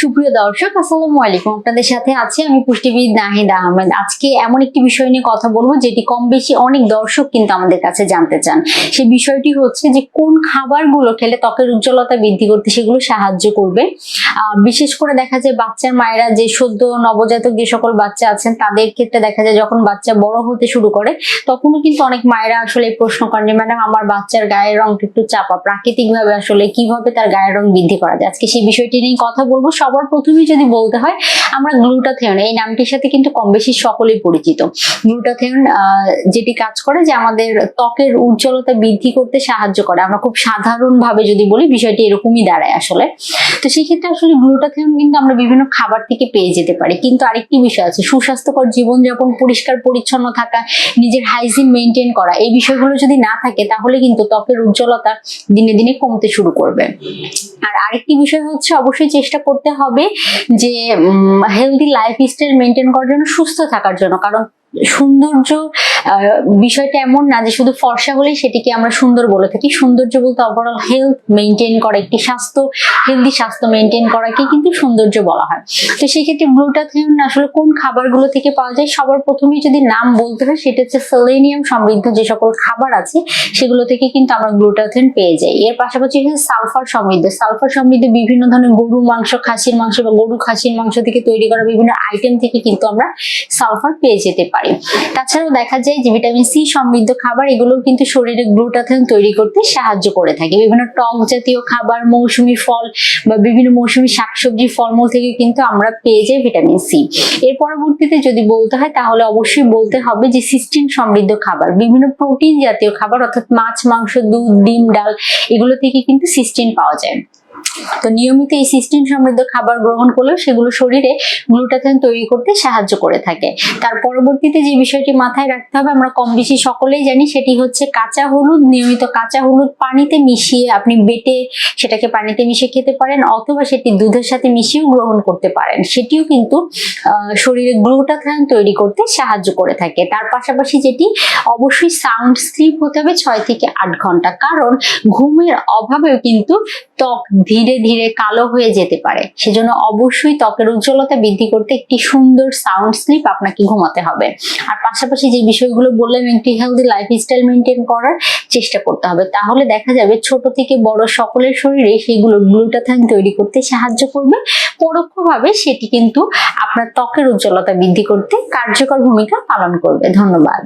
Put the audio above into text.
সুপ্রিয় দর্শক, আসসালামু আলাইকুম। আপনাদের সাথে আছি আমি পুষ্টিবিদ নাহিদ আহমেদ। আজকে এমন একটি বিষয় নিয়ে কথা বলব, যেটি কম বেশি অনেক দর্শক কিন্তু আমাদের কাছে জানতে চান। সেই বিষয়টি হচ্ছে যে, কোন খাবারগুলো খেলে ত্বকের উজ্জ্বলতা বৃদ্ধি করতে সেগুলো সাহায্য করবে? বিশেষ করে দেখা যায় বাচ্চার মায়েরা যে সদ্য নবজাতক যে সকল বাচ্চা আছেন, তাদের ক্ষেত্রে দেখা যায় যখন বাচ্চা বড় হতে শুরু করে, তখনও কিন্তু অনেক মায়েরা আসলে এই প্রশ্ন করেন যে, ম্যাডাম, আমার বাচ্চার গায়ের রংটা একটু চাপা। প্রাকৃতিক ভাবে আসলে কীভাবে তার গায়ের রং বৃদ্ধি করা যায়? আজকে সেই বিষয়টি নিয়ে কথা বলব। সবার প্রথমেই যদি বলতে হয়, আমরা গ্লুটাথিয়ন এই নামটির সাথে কিন্তু কম বেশি সকলেই পরিচিত। গ্লুটাথিয়ন যেটি কাজ করে যে আমাদের ত্বকের উজ্জ্বলতা বৃদ্ধি করতে সাহায্য করে। আমরা খুব সাধারণ ভাবে যদি বলি, বিষয়টি এরকমই দাঁড়ায় আসলে। তো সেই ক্ষেত্রে আসলে গ্লুটাথিয়ন কিন্তু আমরা বিভিন্ন খাবার থেকে পেয়ে যেতে পারি। কিন্তু আরেকটি বিষয় আছে, সুস্বাস্থ্যকর জীবনযাপন, পরিষ্কার, পরিচ্ছন্ন থাকা, নিজের হাইজিন মেনটেন করা। এই বিষয়গুলো যদি না থাকে, তাহলে কিন্তু ত্বকের উজ্জ্বলতা দিনে দিনে কমতে শুরু করবে। আর আরেকটি বিষয় হচ্ছে, অবশ্যই চেষ্টা করতে হবে যে হেলদি লাইফ স্টাইল মেনটেন করার জন্য সুস্থ থাকার জন্য। কারণ সৌন্দর্য বিষয়টা এমন না যে শুধু ফর্সা হলেই সেটিকে আমরা সুন্দর বলে থাকি। সৌন্দর্য বলতে ওভারঅল হেলথ মেনটেন করা একটি স্বাস্থ্য হেলদি স্বাস্থ্য মেনটেন করাকে কিন্তু সৌন্দর্য বলা হয়। তো সেক্ষেত্রে গ্লুটাথিয়ন আসলে কোন খাবারগুলো থেকে পাওয়া যায়? সবার প্রথমেই যদি নাম বলতে হয়, সেটা হচ্ছে সেলেনিয়াম সমৃদ্ধ যে সকল খাবার আছে, সেগুলো থেকে কিন্তু আমরা গ্লুটাথিয়ন পেয়ে যাই। এর পাশাপাশি হচ্ছে সালফার সমৃদ্ধ। সালফার সমৃদ্ধ বিভিন্ন ধরনের গরু মাংস, খাসির মাংস বা গরু খাসির মাংস থেকে তৈরি করা বিভিন্ন আইটেম থেকে কিন্তু আমরা সালফার পেয়ে যেতে পারি। তাছাড়াও দেখা যায় যে ভিটামিন সি সমৃদ্ধ খাবার, এগুলো কিন্তু শরীরে গ্লুটাথিয়ন তৈরি করতে সাহায্য করে থাকে। বিভিন্ন টক জাতীয় খাবার, মৌসুমী ফল বা বিভিন্ন মৌসুমী শাকসবজি, ফলমূল থেকে কিন্তু আমরা পেয়ে যাই ভিটামিন সি এর পরবর্তীতে যদি বলতে হয়, তাহলে অবশ্যই বলতে হবে যে সিস্টিন সমৃদ্ধ খাবার, বিভিন্ন প্রোটিন জাতীয় খাবার, অর্থাৎ মাছ, মাংস, দুধ, ডিম, ডাল, এগুলো থেকে কিন্তু সিস্টিন পাওয়া যায়। তো নিয়মিত এই সিস্টেম সমৃদ্ধ খাবার গ্রহণ করলেও সেগুলো শরীরে গ্লুটাথিয়ন তৈরি করতে সাহায্য করে থাকে। তার পরবর্তীতে যে বিষয়টি মাথায় রাখতে হবে, আমরা কম বেশি সকলেই জানি, সেটি হচ্ছে কাঁচা হলুদ। নিয়মিত কাঁচা হলুদ পানিতে মিশিয়ে আপনি বেটে সেটাকে পানিতে মিশিয়ে খেতে পারেন, অথবা সেটি দুধের সাথে মিশিয়েও গ্রহণ করতে পারেন। সেটিও কিন্তু শরীরে গ্লুটাথিয়ন তৈরি করতে সাহায্য করে থাকে। তার পাশাপাশি যেটি, অবশ্যই সাউন্ড স্লিপ হতে হবে ছয় থেকে আট ঘণ্টা। কারণ ঘুমের অভাবেও কিন্তু ত্বক ধীরে ধীরে কালো হয়ে যেতে পারে। সেজন্য অবশ্যই ত্বকের উজ্জ্বলতা বৃদ্ধি করতে একটি সুন্দর সাউন্ড স্লিপ আপনাকে ঘুমাতে হবে। আর পাশাপাশি যে বিষয়গুলো বললাম, একটি হেলদি লাইফস্টাইল মেনটেন করার চেষ্টা করতে হবে। তাহলে দেখা যাবে ছোট থেকে বড় সকলের শরীরে সেগুলো গ্লুটাথাইন তৈরি করতে সাহায্য করবে। পরোক্ষভাবে সেটি কিন্তু আপনার ত্বকের উজ্জ্বলতা বৃদ্ধি করতে কার্যকর ভূমিকা পালন করবে। ধন্যবাদ।